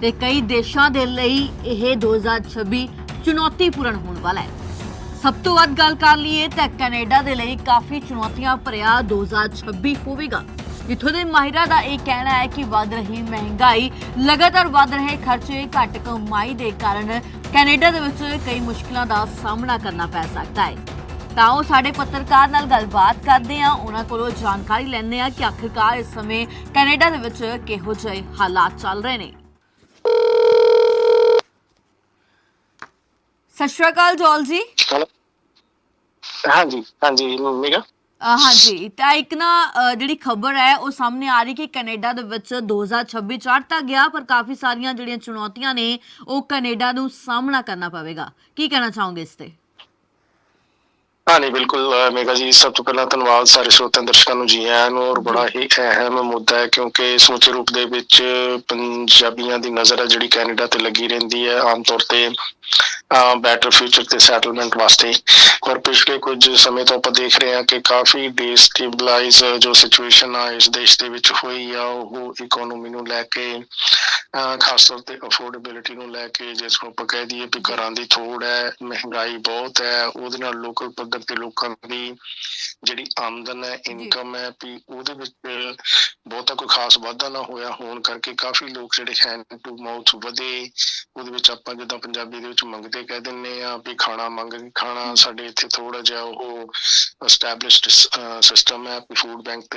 ਤੇ ਕਈ ਦੇਸ਼ਾਂ ਦੇ ਲਈ ਇਹ 2026 ਚੁਣੌਤੀਪੂਰਨ ਹੋਣ ਵਾਲਾ ਹੈ। ਸਭ ਤੋਂ ਵੱਧ ਗੱਲ ਕਰ ਲਈਏ ਤਾਂ ਕੈਨੇਡਾ ਦੇ ਲਈ ਕਾਫੀ ਚੁਣੌਤੀਆਂ ਭਰਿਆ 2026 ਹੋਵੇਗਾ। ਜਿੱਥੋਂ ਦੇ ਮਾਹਿਰਾਂ ਦਾ ਇਹ ਕਹਿਣਾ ਹੈ ਕਿ ਵੱਧ ਰਹੀ ਮਹਿੰਗਾਈ ਲਗਾਤਾਰ ਵੱਧ ਰਹੇ ਖਰਚੇ ਘੱਟ ਕਮਾਈ ਦੇ ਕਾਰਨ ਕੈਨੇਡਾ ਦੇ ਵਿੱਚ ਕਈ ਮੁਸ਼ਕਲਾਂ ਦਾ ਸਾਹਮਣਾ ਕਰਨਾ ਪੈ ਸਕਦਾ ਹੈ। ਤਾਂ ਉਹ ਸਾਡੇ ਪੱਤਰਕਾਰ ਨਾਲ ਗੱਲਬਾਤ ਕਰਦੇ ਆ ਉਹਨਾਂ ਕੋਲੋਂ ਜਾਣਕਾਰੀ ਲੈਂਦੇ ਆ ਕਿ ਆਖਿਰਕਾਰ ਇਸ ਸਮੇਂ ਕੈਨੇਡਾ ਦੇ ਵਿੱਚ ਕਿਹੋ ਜਿਹੇ ਹਾਲਾਤ ਚੱਲ ਰਹੇ ਨੇ। ਸਤਿ ਸ਼੍ਰੀ ਅਕਾਲ ਜੋਲ ਜੀ। ਹੈਲੋ। ਹਾਂਜੀ ਹਾਂਜੀ ਮੇਗਾ ਹਾਂਜੀ ਤਾਂ ਇੱਕ ਨਾ ਅ, ਜਿਹੜੀ ਖਬਰ ਹੈ ਉਹ ਸਾਹਮਣੇ ਆ ਰਹੀ ਕਿ ਕੈਨੇਡਾ ਦੇ ਵਿੱਚ 2026 ਚੜ੍ਹ ਤਾਂ ਗਿਆ ਪਰ ਕਾਫੀ ਸਾਰੀਆਂ ਜਿਹੜੀਆਂ ਚੁਣੌਤੀਆਂ ਨੇ ਉਹ ਕੈਨੇਡਾ ਨੂੰ ਸਾਹਮਣਾ ਕਰਨਾ ਪਵੇਗਾ। ਕੀ ਕਹਿਣਾ ਚਾਹੋਗੇ ਇਸ ਤੇ? ਹਾਂ ਨਹੀਂ ਬਿਲਕੁਲ ਅਹ ਮੇਗਾ ਜੀ ਸਭ ਤੋਂ ਪਹਿਲਾਂ ਧੰਨਵਾਦ ਸਾਰੇ ਸਰੋਤਿਆਂ ਦਰਸ਼ਕਾਂ ਨੂੰ ਜੀ ਆਇਆਂ ਨੂੰ ਔਰ ਬੜਾ ਹੀ ਅਹਿਮ ਮੁੱਦਾ ਹੈ ਕਿਉਂਕਿ ਸਮੁੱਚੇ ਰੂਪ ਦੇ ਵਿੱਚ ਪੰਜਾਬੀਆਂ ਦੀ ਨਜ਼ਰ ਹੈ ਜਿਹੜੀ ਕੈਨੇਡਾ ਤੇ ਲੱਗੀ ਰਹਿੰਦੀ ਹੈ ਆਮ ਤੌਰ ਤੇ ਬੈਟਰ ਫਿਊਚਰ ਤੇ ਸੈਟਲਮੈਂਟ ਵਾਸਤੇ। ਔਰ ਪਿਛਲੇ ਕੁਝ ਸਮੇਂ ਤੋਂ ਆਪਾਂ ਦੇਖ ਰਹੇ ਹਾਂ ਕਿ ਕਾਫੀ ਡੀਸਟੇਬਲਾਈਜ਼ ਜੋ ਸਿਚੁਏਸ਼ਨ ਆ ਇਸ ਦੇਸ਼ ਦੇ ਵਿੱਚ ਹੋਈ ਆ ਉਹ ਇਕਨੋਮੀ ਨੂੰ ਲੈ ਕੇ ਖਾਸ ਤੌਰ ਤੇ ਅਫੋਰਡੇਬਿਲਿਟੀ ਨੂੰ ਲੈ ਕੇ ਜਿਸ ਨੂੰ ਆਪਾਂ ਕਹਿ ਦਈਏ ਵੀ ਘਰਾਂ ਦੀ ਥੋੜ ਹੈ ਮਹਿੰਗਾਈ ਬਹੁਤ ਹੈ ਉਹਦੇ ਨਾਲ ਲੋਕਲ ਪੱਧਰ ਤੇ ਲੋਕਾਂ ਦੀ ਜਿਹੜੀ ਆਮਦਨ ਹੈ ਇਨਕਮ ਹੈ ਵੀ ਉਹਦੇ ਵਿੱਚ ਬਹੁਤਾ ਕੋਈ ਖਾਸ ਵਾਧਾ ਨਾ ਹੋਇਆ। ਹੋਣ ਕਰਕੇ ਕਾਫੀ ਲੋਕ ਜਿਹੜੇ ਹੈਂਡ ਟੂ ਮਾਊਥ ਵਧੇ। ਉਹਦੇ ਵਿੱਚ ਆਪਾਂ ਜਿੱਦਾਂ ਪੰਜਾਬੀ ਦੇ ਵਿੱਚ ਮੰਗਦੇ ਕਹਿ ਦਿੰਨੇ ਆ ਵੀ ਖਾਣਾ ਮੰਗ ਕੇ ਖਾਣਾ ਸਾਡੇ ਇੱਥੇ ਥੋੜਾ ਜਿਹਾ ਉਹ ਐਸਟੈਬਲਿਸ਼ਡ ਸਿਸਟਮ ਹੈ ਫੂਡ ਬੈਂਕ ਤੇ